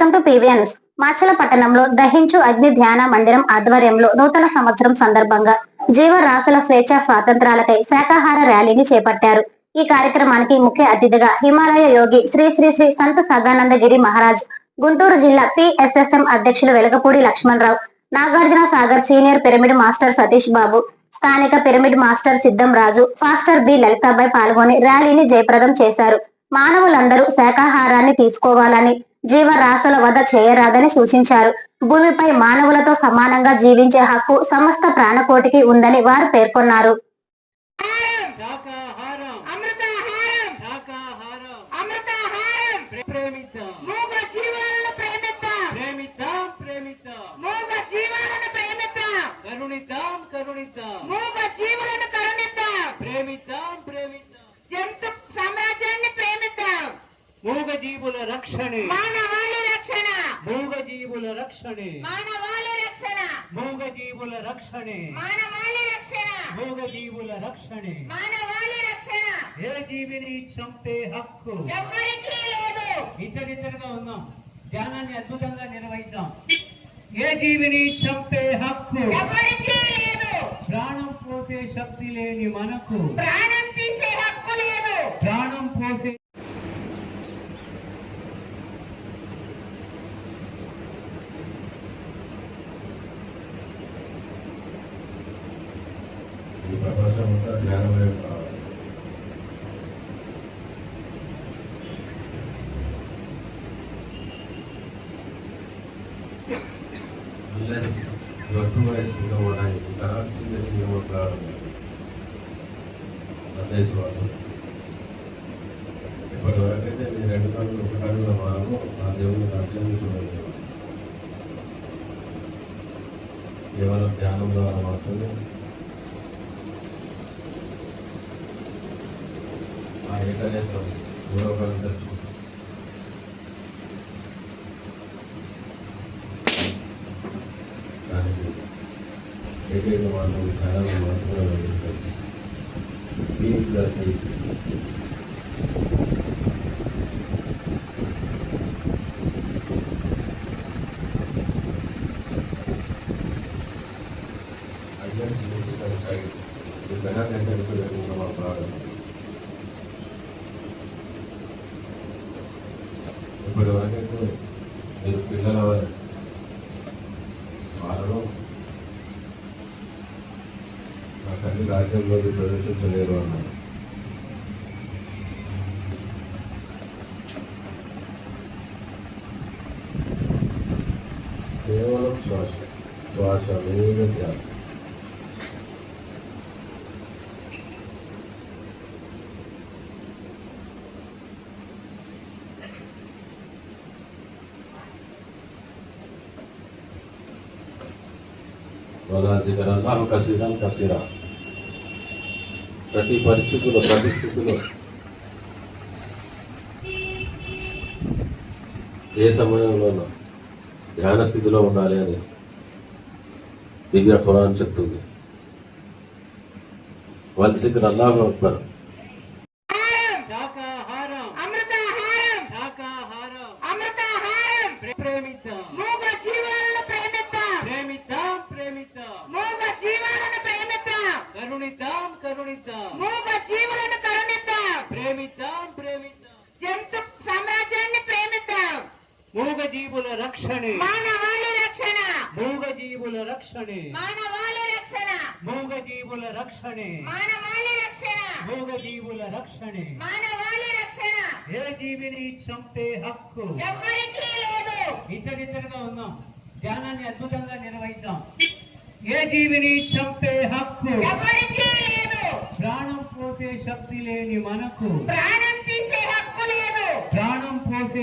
Welcome to PVNS Macherla పట్టణంలో దహించు అగ్ని ధ్యాన మందిరం ఆధ్వర్యంలో నూతన సంవత్సరం సందర్భంగా జీవరాశుల స్వేచ్ఛ స్వాతంత్రాలకై శాకాహార ర్యాలీని చేపట్టారు. ఈ కార్యక్రమానికి ముఖ్య అతిథిగా హిమాలయ యోగి శ్రీ శ్రీ శ్రీ సంత సదానందగిరి మహారాజ్ గుంటూరు జిల్లా పిఎస్ఎస్ఎం అధ్యక్షులు Velagapudi Lakshmana Rao Nagarjuna Sagar senior pyramid master Satish Babu స్థానిక పిరమిడ్ మాస్టర్ సిద్ధం రాజు ఫాస్టర్ బి లలితాబాయ్ పాల్గొని ర్యాలీని జయప్రదం చేశారు. మానవులందరూ శాకాహారాన్ని తీసుకోవాలని జీవరాశుల వధ చేయరాదని సూచించారు. భూమిపై మానవులతో సమానంగా జీవించే హక్కు సమస్త ప్రాణకోటికి ఉందని వారు పేర్కొన్నారు. శాకాహారం అమృతాహారం శాకాహారం అమృతాహారం ప్రే- ప్రేమిద్దాం మూగ జీవాలను ప్రేమిద్దాం ప్రేమిద్దాం ప్రేమిద్దాం మూగ జీవాలను ప్రేమిద్దాం కరుణిద్దాం కరుణిద్దాం మూగ జీవులను కరుణిద్దాం ప్రేమిద్దాం ప్రేమిద్దాం జంతు సామ్రాజ్యాన్ని ప్రేమిద్దాం మూగ జీవుల రక్షణే. మానవాళి రక్షణ. మూగ జీవుల రక్షణే. మానవాళి రక్షణ. మూగ జీవుల రక్షణే. మానవాళి రక్షణ. మూగ జీవుల రక్షణే. మానవాళి రక్షణ. ఏ జీవిని చంపే హక్కు? ఎవ్వరికీ లేదు. ఇద్దరిద్దరుగా ఉందాం ధ్యానాన్ని అద్భుతంగా నిర్వహిద్దాం. ఏ జీవిని చంపే హక్కు? ఎవ్వరికీ లేదు. ప్రాణం పోసే శక్తి లేని మనకు. ప్రాణం తీసే హక్కు లేదు ప్రాణం పోసే ఈ ప్రపంచం అంతా జ్ఞానమయం కావాలి Unless your true eyes become one అంతా జ్ఞానమయం కావాలి. See the kingdom of God. ఇప్పటి వరకైతే మీ రెండు కళ్ళు ఒక కళ్ళు మారము ఆ దేవుని రాజ్యాన్ని చూడలేదు కేవలం ధ్యానం ద్వారా మాత్రమే ఆ ఏకనేత్రం మూడవ తెచ్చు దానికి ఏకైక మార్గం ధ్యానం మాత్రమే లభిస్తుంది మీ ఇద్దరికి I guess you need to come వరకైతే మీరు పిల్లల వాళ్ళను నా తల్లి రాజ్యంలోకి ప్రవేశించలేరు అన్నారు. కేవలం శ్వాస. శ్వాస వేగ ధ్యాసం. వదాజికరల్లాహు కసీరం కసీరా. ప్రతి పరిస్థితుల్లో పరిస్థితుల్లో ఏ సమయంలోనూ ధ్యాన స్థితిలో ఉండాలి అని దివ్య ఖురాన్ చెప్తుంది. వాళ్ళ అల్లాహు అక్బర్ శాకాహారం అమృతాహారం శాకాహారం అమృతాహారం ప్రే- ప్రేమిద్దాం మూగ జీవాలను ప్రేమిద్దాం ప్రేమిద్దాం ప్రేమిద్దాం మూగ జీవాలను ప్రేమిద్దాం కరుణిద్దాం కరుణిద్దాం మూగ జీవులను కరుణిద్దాం ప్రేమిద్దాం ప్రేమిద్దాం. జంతు సామ్రాజ్యాన్ని ప్రేమిద్దాం. మూగ జీవుల రక్షణే. మానవాళి రక్షణ. మూగ జీవుల రక్షణే. మానవాళి రక్షణ. మూగ జీవుల రక్షణే. మానవాళి రక్షణ. మూగ జీవుల రక్షణే. మానవాళి రక్షణ. ఏ జీవిని చంపే హక్కు? ఎవ్వరికీ లేదు. ఇద్దరిద్దరుగా ఉందాం ధ్యానాన్ని అద్భుతంగా నిర్వహిద్దాం. ఏ జీవిని చంపే హక్కు? ప్రాణం పోసే శక్తి లేని మనకు. ప్రాణం తీసే హక్కు లేదు. ప్రాణం పోసే